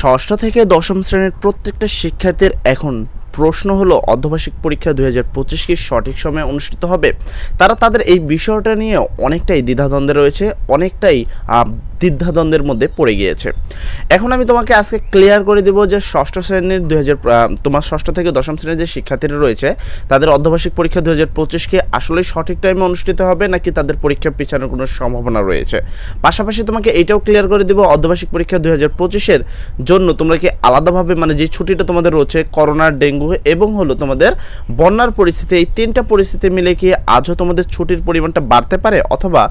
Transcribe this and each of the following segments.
ষষ্ঠ থেকে দশম শ্রেণির প্রত্যেকটা শিক্ষার্থীর এখন প্রশ্ন হলো অর্ধবার্ষিক পরীক্ষা দুই হাজার পঁচিশ কি সঠিক সময়ে অনুষ্ঠিত হবে। তারা তাদের এই বিষয়টা নিয়ে অনেকটাই দ্বিধাদ্বন্দ্বে রয়েছে, অনেকটাই দ্বিধাদ্বন্দ্বের মধ্যে পড়ে গিয়েছে। এখন আমি তোমাকে আজকে ক্লিয়ার করে দেবো যে ষষ্ঠ শ্রেণির দুই হাজার তোমার ষষ্ঠ থেকে দশম শ্রেণির যে শিক্ষার্থীরা রয়েছে, তাদের অর্ধবার্ষিক পরীক্ষা দুই হাজার পঁচিশকে আসলে সঠিক টাইমে অনুষ্ঠিত হবে নাকি তাদের পরীক্ষা পিছানোর কোনো সম্ভাবনা রয়েছে? পাশাপাশি তোমাকে এটাও ক্লিয়ার করে দেবো অর্ধবার্ষিক পরীক্ষা দুই হাজার পঁচিশের জন্য তোমরা কি আলাদাভাবে মানে যে ছুটিটা তোমাদের রয়েছে করোনা ডেঙ্গু এবং হলো তোমাদের বন্যার পরিস্থিতি, এই তিনটা পরিস্থিতি মিলে কি আজও তোমাদের ছুটির পরিমাণটা বাড়তে পারে? অথবা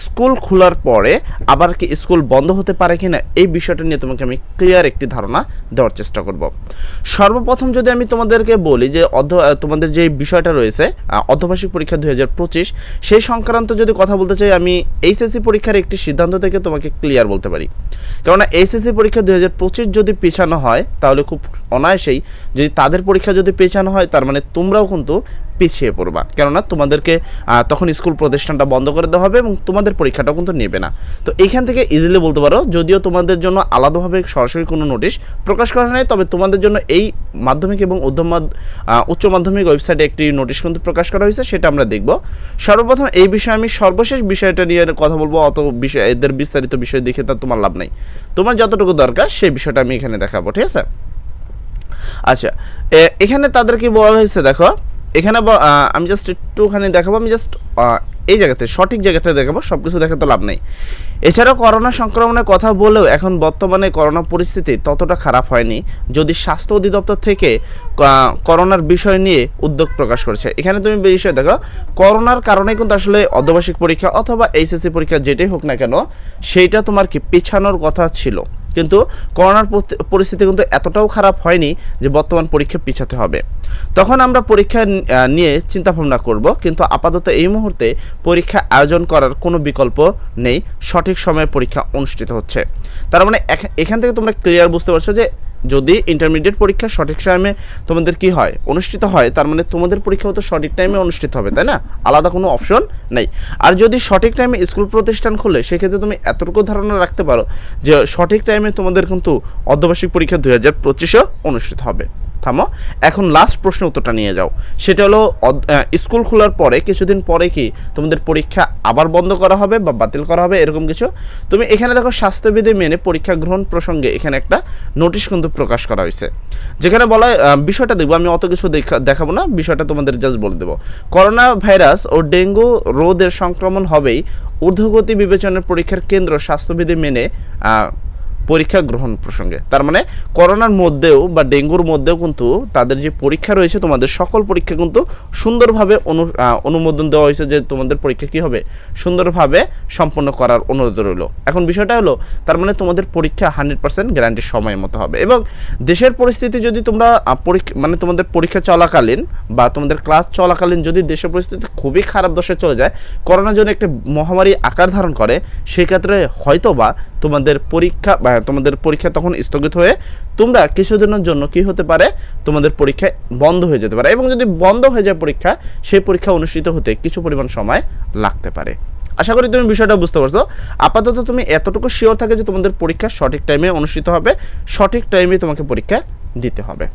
স্কুল খোলার পরে আবার কি স্কুল বন্ধ হতে পারে কিনা এই বিষয়টা নিয়ে তোমাকে আমি ক্লিয়ার একটি ধারণা দেওয়ার চেষ্টা করব। সর্বপ্রথম যদি আমি তোমাদেরকে বলি যে অর্ধ তোমাদের যে বিষয়টা রয়েছে অর্ধবার্ষিক পরীক্ষা দুই হাজার পঁচিশ, সেই সংক্রান্ত যদি কথা বলতে চাই, আমি এইচএসসি পরীক্ষার একটি সিদ্ধান্ত থেকে তোমাকে ক্লিয়ার বলতে পারি। কেননা এইচএসসি পরীক্ষা দুই হাজার পঁচিশ যদি পেছানো হয়, তাহলে খুব অনায়াসেই যদি তাদের পরীক্ষা যদি পেছানো হয়, তার মানে তোমরাও কিন্তু পিছিয়ে পড়বা। কেননা তোমাদেরকে তখন স্কুল প্রতিষ্ঠানটা বন্ধ করে দেওয়া হবে এবং তোমাদের পরীক্ষাটাও কিন্তু নেবে না। তো এইখান থেকে ইজিলি বলতে পারো যদিও তোমাদের জন্য আলাদাভাবে সরাসরি কোনো নোটিশ প্রকাশ করা নেই তবে তোমাদের জন্য এই মাধ্যমিক এবং আহ, উচ্চ মাধ্যমিক ওয়েবসাইটে একটি নোটিশ কিন্তু প্রকাশ করা হয়েছে সেটা আমরা দেখব। সর্বপ্রথম এই বিষয়ে আমি সর্বশেষ বিষয়টা নিয়ে কথা বলব অত বিষয় এদের বিস্তারিত বিষয় দেখে তার তোমার লাভ নেই। তোমার যতটুকু দরকার সেই বিষয়টা আমি এখানে দেখাবো ঠিক আছে? আচ্ছা এখানে তাদেরকে বলা হয়েছে দেখো এখানে আমি জাস্ট একটুখানি দেখাবো, আমি জাস্ট এই জায়গাতে, সঠিক জায়গাতে দেখাবো সব কিছু দেখাতে লাভ নেই। এছাড়াও করোনা সংক্রমণের কথা বলেও এখন বর্তমানে করোনা পরিস্থিতি ততটা খারাপ হয়নি, যদি স্বাস্থ্য অধিদপ্তর থেকে করোনার বিষয় নিয়ে উদ্যোগ প্রকাশ করেছে। এখানে তুমি বিষয় দেখো, করোনার কারণে কিন্তু আসলে অর্ধবার্ষিক পরীক্ষা অথবা এইচএসসি পরীক্ষা যেটাই হোক না কেন, সেইটা তোমার কি পেছানোর কথা ছিল। কিন্তু করোনার পরিস্থিতি কিন্তু এতটাও খারাপ হয়নি যে বর্তমান পরীক্ষা পিছাতে হবে। তখন আমরা পরীক্ষা নিয়ে চিন্তা ভাবনা করব, কিন্তু আপাতত এই মুহূর্তে পরীক্ষা আয়োজন করার কোনো বিকল্প নেই। সঠিক সময়ে পরীক্ষা অনুষ্ঠিত হচ্ছে। তার মানে এখ- এখান থেকে তোমরা ক্লিয়ার বুঝতে পারছ যে যদি ইন্টারমিডিয়েট পরীক্ষা সঠিক টাইমে তোমাদের কি হয়? অনুষ্ঠিত হয়, তার মানে তোমাদের পরীক্ষাও তো সঠিক টাইমে অনুষ্ঠিত হবে, তাই না? আলাদা কোনো অপশন নেই। আর যদি সঠিক টাইমে স্কুল প্রতিষ্ঠান খুলে, সেক্ষেত্রে তুমি এতটুকু ধারণা রাখতে পারো যে সঠিক টাইমে তোমাদের কিন্তু অর্ধবার্ষিক পরীক্ষা দু হাজার পঁচিশেও অনুষ্ঠিত হবে। থামো। এখন লাস্ট প্রশ্নের উত্তরটা নিয়ে যাও। সেটা হলো স্কুল খোলার পরে, কিছুদিন পরে কি তোমাদের পরীক্ষা আবার বন্ধ করা হবে বা বাতিল করা হবে, এরকম কিছু? তুমি এখানে দেখো, স্বাস্থ্যবিধি মেনে পরীক্ষা গ্রহণ প্রসঙ্গে এখানে একটা নোটিশ কিন্তু প্রকাশ করা হয়েছে। যেখানে বলা বিষয়টা দেখব, আমি অত কিছু দেখা- দেখাবো না, বিষয়টা তোমাদের জাস্ট বলে দেবো। করোনা ভাইরাস ও ডেঙ্গু রোদের সংক্রমণ হবেই ঊর্ধ্বগতি বিবেচনার পরীক্ষার কেন্দ্র স্বাস্থ্যবিধি মেনে পরীক্ষা গ্রহণ প্রসঙ্গে। তার মানে করোনার মধ্যেও বা ডেঙ্গুর মধ্যেও কিন্তু তাদের যে পরীক্ষা রয়েছে, তোমাদের সকল পরীক্ষা কিন্তু সুন্দরভাবে অনু অনুমোদন দেওয়া হয়েছে যে তোমাদের পরীক্ষা কী হবে? সুন্দরভাবে সম্পন্ন করার অনুরোধ রইল। এখন বিষয়টা হলো, তার মানে তোমাদের পরীক্ষা হান্ড্রেড পার্সেন্ট গ্যারান্টি সময় মতো হবে। এবং দেশের পরিস্থিতি যদি তোমরা পরীক্ষা মানে তোমাদের পরীক্ষা চলাকালীন বা তোমাদের ক্লাস চলাকালীন যদি দেশের পরিস্থিতি খুবই খারাপ দশায় চলে যায়, করোনা যদি একটা মহামারী আকার ধারণ করে, সেক্ষেত্রে হয়তো বা তোমাদের পরীক্ষা বা তোমাদের পরীক্ষা তখন স্থগিত হয়ে তোমরা কিছুদিনের জন্য কি হতে পারে? তোমাদের পরীক্ষা বন্ধ হয়ে যেতে পারে এবং যদি বন্ধ হয়ে যায় পরীক্ষা, সেই পরীক্ষা অনুষ্ঠিত হতে কিছু পরিমাণ সময় লাগতে পারে। আশা করি তুমি বিষয়টা বুঝতে পারছ। আপাতত তুমি এতটুকু শিওর থাকে যে তোমাদের পরীক্ষা সঠিক টাইমে অনুষ্ঠিত হবে। সঠিক টাইমে তোমাকে পরীক্ষা দিতে হবে।